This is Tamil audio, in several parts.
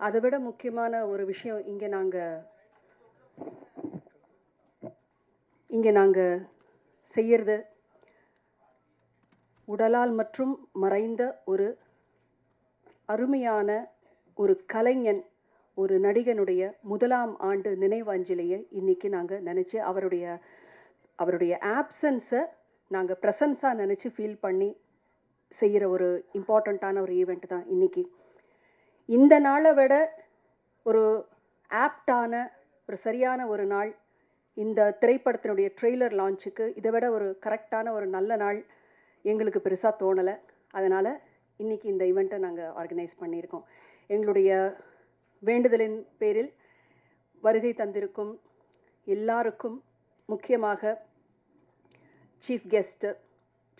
அதை விட முக்கியமான ஒரு விஷயம் இங்கே நாங்கள் இங்கே நாங்கள் செய்யறது உடலால் மற்றும் மறைந்த ஒரு அருமையான ஒரு கலைஞன் ஒரு நடிகனுடைய முதலாம் ஆண்டு நினைவஞ்சலியை இன்னைக்கு நாங்கள் நினச்சி அவருடைய அவருடைய ஆப்சன்ஸை நாங்கள் ப்ரெசன்ஸாக நினச்சி ஃபீல் பண்ணி செய்கிற ஒரு இம்பார்ட்டண்ட்டான ஒரு ஈவெண்ட் தான் இன்னைக்கு. இந்த நாளை விட ஒரு ஆப்டான ஒரு சரியான ஒரு நாள் இந்த திரைப்படத்தினுடைய ட்ரெய்லர் லான்ச்சுக்கு. இதை விட ஒரு கரெக்டான ஒரு நல்ல நாள் எங்களுக்கு பெருசாக தோணலை. அதனால் இன்றைக்கி இந்த ஈவெண்ட்டை நாங்கள் ஆர்கனைஸ் பண்ணியிருக்கோம். எங்களுடைய வேண்டுதலின் பேரில் வருகை தந்திருக்கும் எல்லாருக்கும் முக்கியமாக சீஃப் கெஸ்ட்டு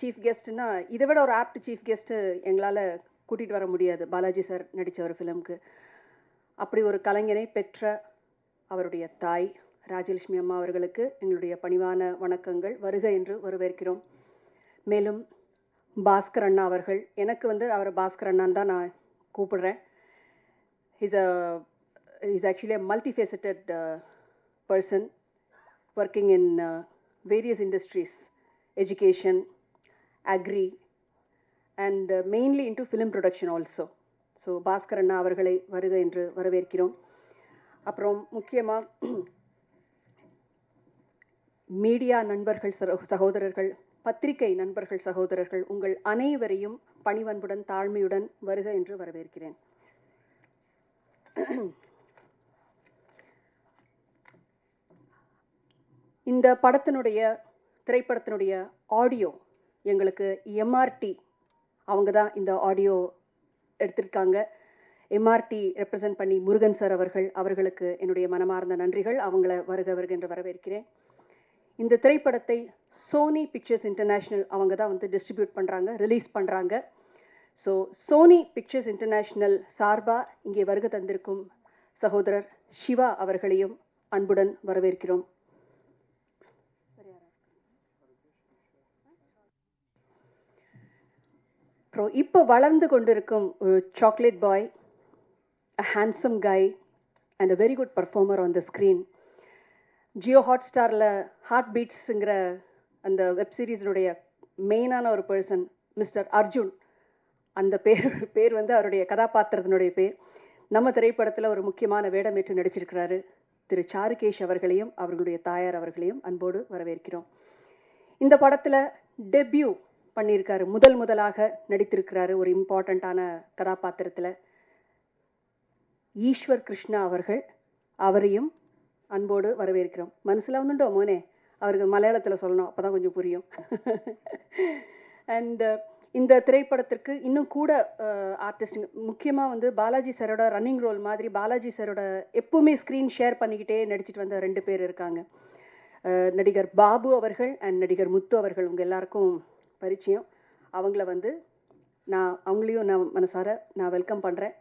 சீஃப் கெஸ்ட்டுன்னா இதை விட ஒரு ஆப்ட் சீஃப் கெஸ்ட்டு எங்களால் கூட்டிகிட்டு வர முடியாது. பாலாஜி சார் நடித்த ஒரு ஃபிலிம்க்கு அப்படி ஒரு கலைஞனை பெற்ற அவருடைய தாய் ராஜலட்சுமி அம்மா அவர்களுக்கு எங்களுடைய பணிவான வணக்கங்கள். வருக என்று வரவேற்கிறோம். மேலும் பாஸ்கர் அண்ணா அவர்கள் எனக்கு வந்து அவர் பாஸ்கர் அண்ணான்னு தான் நான் கூப்பிடுறேன். Is a is actually a multifaceted person working in various industries education agri and mainly into film production also so Bhaskar அண்ணா அவர்களை வருக என்று வரவேற்கிறோம். அப்புறம் முக்கியமாக மீடியா நண்பர்கள் சகோ- சகோதரர்கள் பத்திரிகை நண்பர்கள் சகோதரர்கள் உங்கள் அனைவரையும் பணிவன்புடன் தாழ்மையுடன் வருக என்று வரவேற்கிறேன். இந்த படத்தினுடைய திரைப்படத்தினுடைய ஆடியோ எங்களுக்கு எம்ஆர்டி அவங்க தான் இந்த ஆடியோ எடுத்திருக்காங்க. எம்ஆர்டி ரெப்ரசன்ட் பண்ணி முருகன் சார் அவர்கள் அவர்களுக்கு என்னுடைய மனமார்ந்த நன்றிகள். அவங்கள வருக வருக என்று வரவேற்கிறேன். இந்த திரைப்படத்தை சோனி பிக்சர்ஸ் இன்டர்நேஷ்னல் அவங்க தான் வந்து டிஸ்ட்ரிபியூட் பண்ணுறாங்க ரிலீஸ் பண்ணுறாங்க ஸோ சோனி பிக்சர்ஸ் இன்டர்நேஷ்னல் சார்பாக இங்கே வருகை தந்திருக்கும் சகோதரர் சிவா அவர்களையும் அன்புடன் வரவேற்கிறோம். அப்புறம் இப்போ வளர்ந்து கொண்டிருக்கும் ஒரு chocolate boy a handsome guy and a very good performer on the screen Jio hot ஸ்டாரில் ஹார்ட் பீட்ஸுங்கிற அந்த வெப் சீரிஸினுடைய மெயினான ஒரு பர்சன் மிஸ்டர் அர்ஜுன் அந்த பேர் பேர் வந்து அவருடைய கதாபாத்திரத்தினுடைய பேர். நம்ம திரைப்படத்தில் ஒரு முக்கியமான வேடமேற்று நடிச்சிருக்கிறாரு திரு சாருகேஷ் அவர்களையும் அவர்களுடைய தாயார் அவர்களையும் அன்போடு வரவேற்கிறோம். இந்த படத்தில் டெபியூ பண்ணியிருக்காரு. முதல் முதலாக நடித்திருக்கிறாரு ஒரு இம்பார்ட்டண்ட்டான கதாபாத்திரத்தில். ஈஸ்வர் கிருஷ்ணா அவர்கள் அவரையும் அன்போடு வரவேற்கிறோம். மனசில் வந்துட்டோ மோனே? அவருக்கு மலையாளத்தில் சொல்லணும் அப்போ தான் கொஞ்சம் புரியும். அண்ட் இந்த திரைப்படத்திற்கு இன்னும் கூட ஆர்டிஸ்ட் முக்கியமாக வந்து பாலாஜி சாரோட ரன்னிங் ரோல் மாதிரி பாலாஜி சாரோட எப்பவுமே ஸ்க்ரீன் ஷேர் பண்ணிக்கிட்டே நடிச்சிட்டு வந்த ரெண்டு பேர் இருக்காங்க. நடிகர் பாபு அவர்கள் அண்ட் நடிகர் முத்து அவர்கள் உங்கள் எல்லாருக்கும் பரிச்சயம். அவங்கள வந்து நான் அவங்களையும் நான் மனசார நான் வெல்கம் பண்ணுறேன்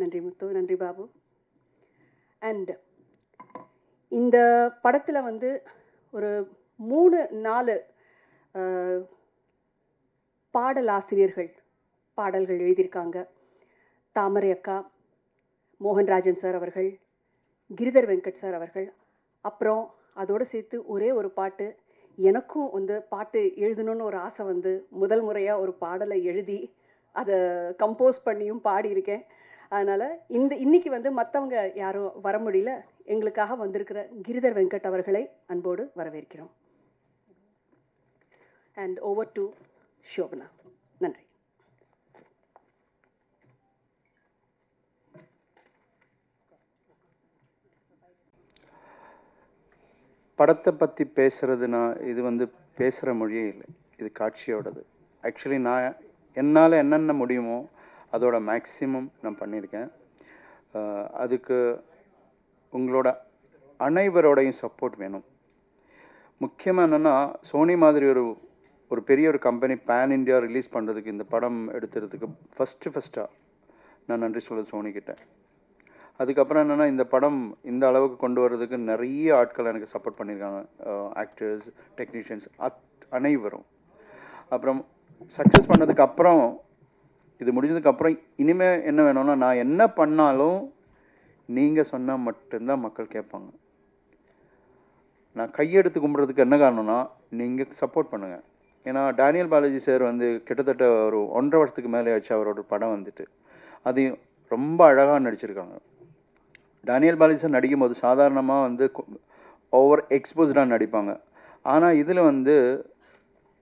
நன்றி முத்து நன்றி பாபு. அண்ட் இந்த படத்தில் வந்து ஒரு மூணு நாலு பாடல் ஆசிரியர்கள் பாடல்கள் எழுதியிருக்காங்க. தாமரை அக்கா மோகன்ராஜன் சார் அவர்கள் கிரிதர் வெங்கட் சார் அவர்கள். அப்புறம் அதோடு சேர்த்து ஒரே ஒரு பாட்டு எனக்கும் வந்து பாட்டு எழுதணும்னு ஒரு ஆசை வந்து முதல் முறையாக ஒரு பாடலை எழுதி அதை கம்போஸ் பண்ணியும் பாடியிருக்கேன். அதனால் இந்த இன்னைக்கு வந்து மற்றவங்க யாரும் வர முடியல. எங்களுக்காக வந்திருக்கிற கிரிதர் வெங்கட் அவர்களை அன்போடு வரவேற்கிறோம். அண்ட் ஓவர் டு ஷோபனா நன்றி. படத்தை பற்றி பேசுகிறதுனா இது வந்து பேசுகிற மொழியே இல்லை. இது காட்சியோடது. ஆக்சுவலி நான் என்னால் என்னென்ன முடியுமோ அதோட மேக்சிமம் நான் பண்ணியிருக்கேன். அதுக்கு உங்களோட அனைவரோடையும் சப்போர்ட் வேணும். முக்கியமாக என்னென்னா சோனி மாதிரி ஒரு ஒரு பெரிய ஒரு கம்பெனி பேன் இந்தியா ரிலீஸ் பண்ணுறதுக்கு இந்த படம் எடுத்துறதுக்கு ஃபஸ்ட்டு ஃபஸ்ட்டாக நான் நன்றி சொல்ல சோனி அதுக்கப்புறம் என்னென்னா இந்த படம் இந்த அளவுக்கு கொண்டு வர்றதுக்கு நிறைய ஆட்கள் எனக்கு சப்போர்ட் பண்ணியிருக்காங்க. ஆக்டர்ஸ் டெக்னீஷியன்ஸ் அத் அனைவரும். அப்புறம் சக்ஸஸ் பண்ணதுக்கு அப்புறம் இது முடிஞ்சதுக்கப்புறம் இனிமேல் என்ன வேணும்னா நான் என்ன பண்ணாலும் நீங்கள் சொன்னால் மட்டும்தான் மக்கள் கேட்பாங்க. நான் கையெடுத்து கும்பிட்றதுக்கு என்ன காரணம்னா நீங்கள் சப்போர்ட் பண்ணுங்கள் ஏன்னா டேனியல் பாலாஜி சார் வந்து கிட்டத்தட்ட ஒரு ஒன்றரை வருஷத்துக்கு மேலே ஆச்சு அவரோட படம் வந்துட்டு. அதையும் ரொம்ப அழகாக நடிச்சிருக்காங்க. டேனியல் பாலிசன் நடிக்கும்போது சாதாரணமாக வந்து ஓவர் எக்ஸ்போஸ்டாக நடிப்பாங்க. ஆனால் இதில் வந்து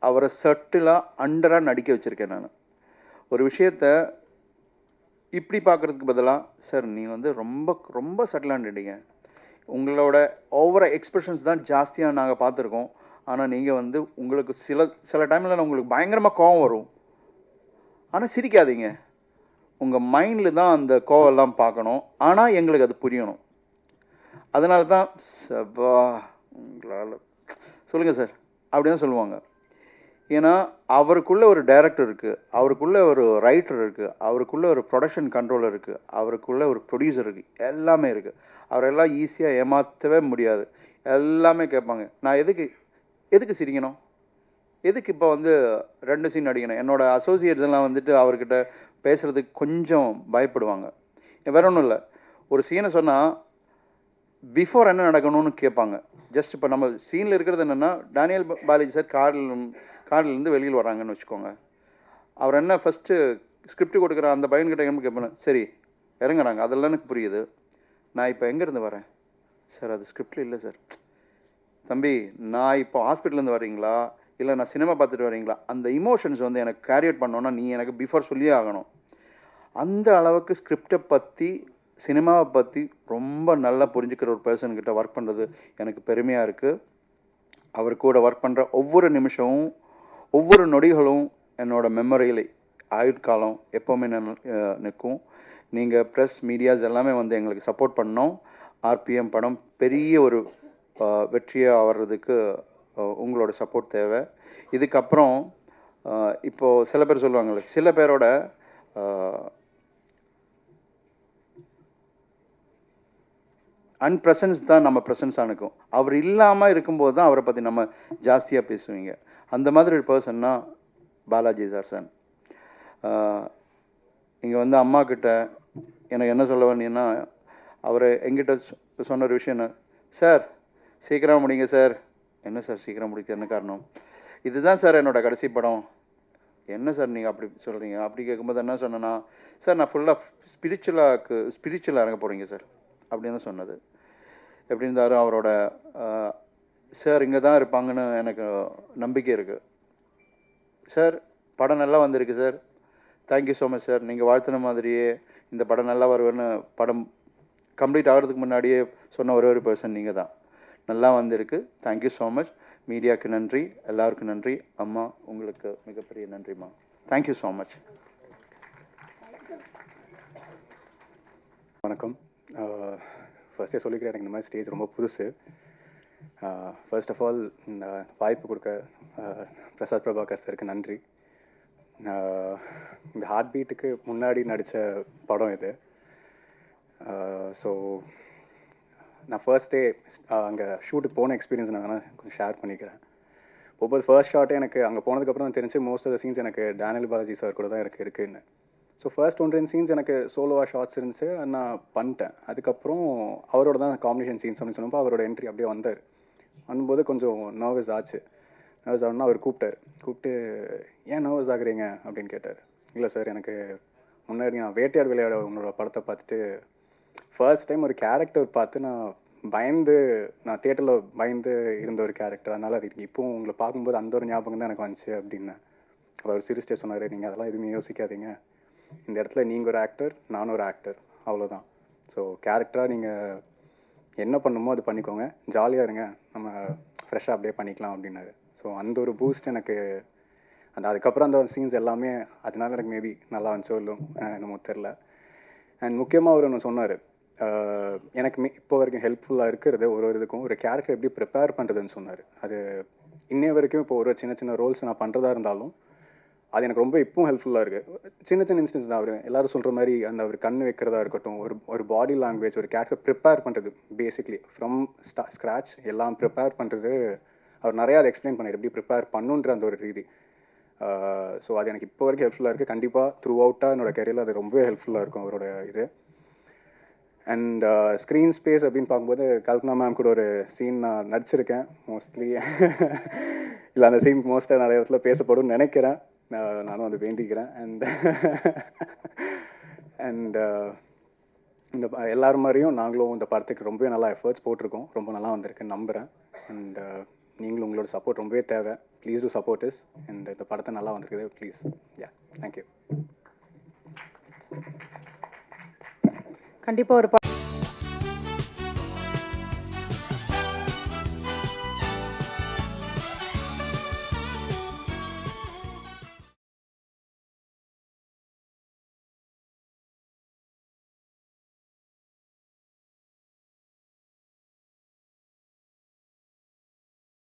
அவரை சட்டிலாக அண்டராக நடிக்க வச்சுருக்கேன் நான். ஒரு விஷயத்த இப்படி பார்க்குறதுக்கு பதிலாக சார் நீங்கள் வந்து ரொம்ப ரொம்ப சட்டிலாக நடிங்க உங்களோட ஓவர எக்ஸ்பிரஷன்ஸ் தான் ஜாஸ்தியாக நாங்கள் பார்த்துருக்கோம். ஆனால் நீங்கள் வந்து உங்களுக்கு சில சில டைமில் உங்களுக்கு பயங்கரமாக கோவம் வரும். ஆனால் சிரிக்காதீங்க. உங்கள் மைண்டில் தான் அந்த கோவெல்லாம் பார்க்கணும். ஆனால் எங்களுக்கு அது புரியணும். அதனால தான் சபா உங்களால் சொல்லுங்கள் சார் அப்படி தான் சொல்லுவாங்க. ஏன்னா அவருக்குள்ளே ஒரு டைரக்டர் இருக்குது அவருக்குள்ளே ஒரு ரைட்டர் இருக்குது அவருக்குள்ளே ஒரு ப்ரொடக்ஷன் கண்ட்ரோலர் இருக்குது அவருக்குள்ளே ஒரு ப்ரொடியூசர் இருக்குது எல்லாமே இருக்குது அவரெல்லாம் ஈஸியாக ஏமாற்றவே முடியாது. எல்லாமே கேட்பாங்க. நான் எதுக்கு எதுக்கு சிரிக்கணும்? எதுக்கு இப்போ வந்து ரெண்டு சீன் அடிக்கணும் என்னோடய அசோசியேட்ஸ் எல்லாம் வந்துட்டு அவர்கிட்ட பேசுகிறதுக்கு கொஞ்சம் பயப்படுவாங்க. வேற ஒன்றும் இல்லை. ஒரு சீனை சொன்னால் பிஃபோர் என்ன நடக்கணும்னு கேட்பாங்க. ஜஸ்ட் இப்போ நம்ம சீனில் இருக்கிறது என்னென்னா டேனியல் ப- பாலாஜி சார் காரில் கார்லேருந்து வெளியில் வராங்கன்னு வச்சுக்கோங்க. அவர் என்ன ஃபஸ்ட்டு ஸ்கிரிப்ட் கொடுக்குற அந்த பையன்கிட்ட என்ன கேட்பேன் சரி இறங்குறாங்க. அதெல்லாம் எனக்கு புரியுது. நான் இப்போ எங்கேருந்து வரேன்? சார் அது ஸ்கிரிப்டில் இல்லை சார் தம்பி நான் இப்போ ஹாஸ்பிட்டல்லேருந்து வரீங்களா இல்லை நான் சினிமா பார்த்துட்டு வரீங்களா அந்த இமோஷன்ஸ் வந்து எனக்கு கேரியட் பண்ணோன்னா நீ எனக்கு பிஃபோர் சொல்லியே ஆகணும். அந்த அளவுக்கு ஸ்கிரிப்டை பற்றி சினிமாவை பற்றி ரொம்ப நல்லா புரிஞ்சுக்கிற ஒரு பர்சன்கிட்ட ஒர்க் பண்ணுறது எனக்கு பெருமையாக இருக்குது அவர் கூட ஒர்க் பண்ணுற ஒவ்வொரு நிமிஷமும் ஒவ்வொரு நொடிகளும் என்னோட மெமரியில் ஆயுட்காலம் எப்போவுமே நிற்கும். நீங்கள் ப்ரெஸ் மீடியாஸ் எல்லாமே வந்து எங்களுக்கு சப்போர்ட் பண்ணோம். ஆர்பிஎம் படம் பெரிய ஒரு வெற்றியாக ஆகிறதுக்கு உங்களோட சப்போர்ட் தேவை. இதுக்கப்புறம் இப்போது இப்போ சில பேர் சொல்லுவாங்கள்ல சில பேரோட அன்பிரசன்ஸ் தான் நம்ம ப்ரெசன்ஸ் அனுக்கும் அவர் இல்லாமல் இருக்கும்போது தான் அவரை பற்றி நம்ம ஜாஸ்தியாக பேசுவீங்க. அந்த மாதிரி ஒரு பர்சன்னா பாலாஜி சார் சார். இங்கே வந்து அம்மா கிட்ட எனக்கு என்ன சொல்ல வேண்டியன்னா அவர் எங்கிட்ட சொ- சொன்ன ஒரு விஷயம் என்ன? சார் சீக்கிரம் முடிங்க சார். என்ன சார் சீக்கிரம் முடிக்க என்ன காரணம்? இதுதான் சார் என்னோட கடைசி படம். என்ன சார் நீங்கள் அப்படி சொல்கிறீங்க அப்படி கேட்கும்போது என்ன சொன்னேன்னா சார் நான் ஃபுல்லாக ஸ்பிரிச்சுவலாக ஸ்பிரிச்சுவலாக இறங்க போகிறீங்க சார். அப்படின்னு தான் சொன்னது. எப்படி இருந்தாலும் அவரோட சார் இங்கே தான் இருப்பாங்கன்னு எனக்கு நம்பிக்கை இருக்குது சார் படம் நல்லா வந்திருக்கு sir. Thank you so much sir. நீங்கள் வாழ்த்தின மாதிரியே இந்த படம் நல்லா வருவேன்னு படம் கம்ப்ளீட் ஆகிறதுக்கு முன்னாடியே சொன்ன ஒரே ஒரு பர்சன் நீங்கள் தான். நல்லா வந்திருக்கு. தேங்க்யூ ஸோ மச் மீடியாவுக்கு நன்றி. எல்லாருக்கும் நன்றி. அம்மா உங்களுக்கு மிகப்பெரிய நன்றிம்மா. தேங்க்யூ ஸோ மச் வணக்கம். ஃபஸ்ட்டே சொல்லிக்கிறேன் எனக்கு இந்த மாதிரி ஸ்டேஜ் ரொம்ப புதுசு. ஃபர்ஸ்ட் ஆஃப் ஆல் இந்த வாய்ப்பு கொடுக்க பிரசாத் பிரபாகர் சாருக்கு நன்றி. இந்த ஹார்ட் பீட்டுக்கு முன்னாடி நடித்த படம் இது. ஸோ நான் ஃபர்ஸ்ட் டே அங்கே ஷூட்டுக்கு போன எக்ஸ்பீரியன்ஸ் நான் வேணால் கொஞ்சம் ஷேர் பண்ணிக்கிறேன். ஒவ்வொரு ஃபர்ஸ்ட் ஷாட்டே எனக்கு அங்கே போனதுக்கப்புறம் தெரிஞ்சு மோஸ்ட் ஆஃப் த சீன்ஸ் எனக்கு டேனியல் பாலாஜி சார் கூட தான் எனக்கு இருக்குன்னு. ஸோ ஃபர்ஸ்ட் ஒன் ரெண்டு சீன்ஸ் எனக்கு சோலோவாக ஷார்ட்ஸ் இருந்துச்சு நான் பண்ணிட்டேன். அதுக்கப்புறம் அவரோட தான் காம்பினேஷன் சீன்ஸ் அப்படின்னு சொன்னப்போ அவரோட என்ட்ரி அப்படியே வந்தார். வரும்போது கொஞ்சம் நர்வஸ் ஆச்சு. நர்வஸ் ஆகணும்னா அவர் கூப்பிட்டார். கூப்பிட்டு ஏன் நர்வஸ் ஆகுறீங்க? அப்படின்னு கேட்டார். இல்லை சார் எனக்கு முன்னாடி நான் வேட்டையாடு விளையாட உன்னோட படத்தை பார்த்துட்டு ஃபர்ஸ்ட் டைம் ஒரு கேரக்டர் பார்த்து நான் பயந்து நான் தேட்டரில் பயந்து இருந்த ஒரு கேரக்டர் அதனால் அது இப்போவும் உங்களை பார்க்கும்போது அந்த ஒரு ஞாபகம் தான் எனக்கு வந்துச்சு அப்படின்னேன் அவர் சிரிச்சிட்டே சொன்னார். நீங்கள் அதெல்லாம் எதுவுமே யோசிக்காதீங்க. இந்த இடத்துல நீங்கள் ஒரு ஆக்டர் நானும் ஒரு ஆக்டர் அவ்வளோதான் ஸோ கேரக்டராக நீங்கள் என்ன பண்ணுமோ அது பண்ணிக்கோங்க. ஜாலியாக இருங்க. நம்ம ஃப்ரெஷ்ஷாக அப்படியே பண்ணிக்கலாம் அப்படின்னாரு. ஸோ அந்த ஒரு பூஸ்ட் எனக்கு அந்த அதுக்கப்புறம் அந்த சீன்ஸ் எல்லாமே அதனால எனக்கு மேபி நல்லா இருந்துச்சோ இல்லை என்னமோ தெரில அண்ட் முக்கியமாக அவர் ஒன்று சொன்னார். எனக்கு மே- இப்போ வரைக்கும் ஹெல்ப்ஃபுல்லாக இருக்கிறது ஒரு ஒரு இதுக்கும் ஒரு கேரக்டர் எப்படி ப்ரிப்பேர் பண்ணுறதுன்னு சொன்னார். அது இன்னைய வரைக்கும் இப்போ ஒரு சின்ன சின்ன ரோல்ஸ் நான் பண்ணுறதா இருந்தாலும் அது எனக்கு ரொம்ப இப்பவும் ஹெல்ப்ஃபுல்லாக இருக்குது சின்ன சின்ன இன்ஸ்டன்ஸ் தான். அவர் எல்லாரும் சொல்கிற மாதிரி அந்த அவர் கண் வைக்கிறதா இருக்கட்டும் ஒரு ஒரு பாடி லாங்குவேஜ் ஒரு கேரக்டர் ப்ரிப்பேர் பண்ணுறது பேசிக்லி ஃப்ரம் ஸ்டா ஸ்க்ராச் எல்லாம் ப்ரிப்பேர் பண்ணுறது அவர் நிறையா அதை எக்ஸ்பிளைன் பண்ணார். எப்படி ப்ரிப்பேர் பண்ணுன்ற அந்த ஒரு ரீதி ஸோ அது எனக்கு இப்போ வரைக்கும் ஹெல்ப்ஃபுல்லாக இருக்குது கண்டிப்பாக த்ரூ அவுட்டாக என்னோட கெரியரில் அது ரொம்ப ஹெல்ப்ஃபுல்லாக இருக்கும் அவரோட இது. அண்ட் ஸ்க்ரீன் ஸ்பேஸ் அப்படின்னு பார்க்கும்போது கல்பனா மேம் கூட ஒரு சீன் நான் நடிச்சிருக்கேன் மோஸ்ட்லி இல்லை அந்த சீன் மோஸ்ட்டாக நிறைய இடத்துல பேசப்படும்னு நினைக்கிறேன். நானும் அதை வேண்டிக்கிறேன். அண்ட் அண்ட் uh, இந்த எல்லாரும் மாதிரியும் நாங்களும் இந்த படத்துக்கு ரொம்பவே நல்லா எஃபர்ட்ஸ் போட்டிருக்கோம். ரொம்ப நல்லா வந்திருக்குன்னு நம்புகிறேன் அண்ட் uh, நீங்களும் உங்களோட சப்போர்ட் ரொம்பவே தேவை. Please do support us and இந்த படத்தை நல்லா வந்திருக்குது. ப்ளீஸ் யா தேங்க்யூ கண்டிப்பாக ஒரு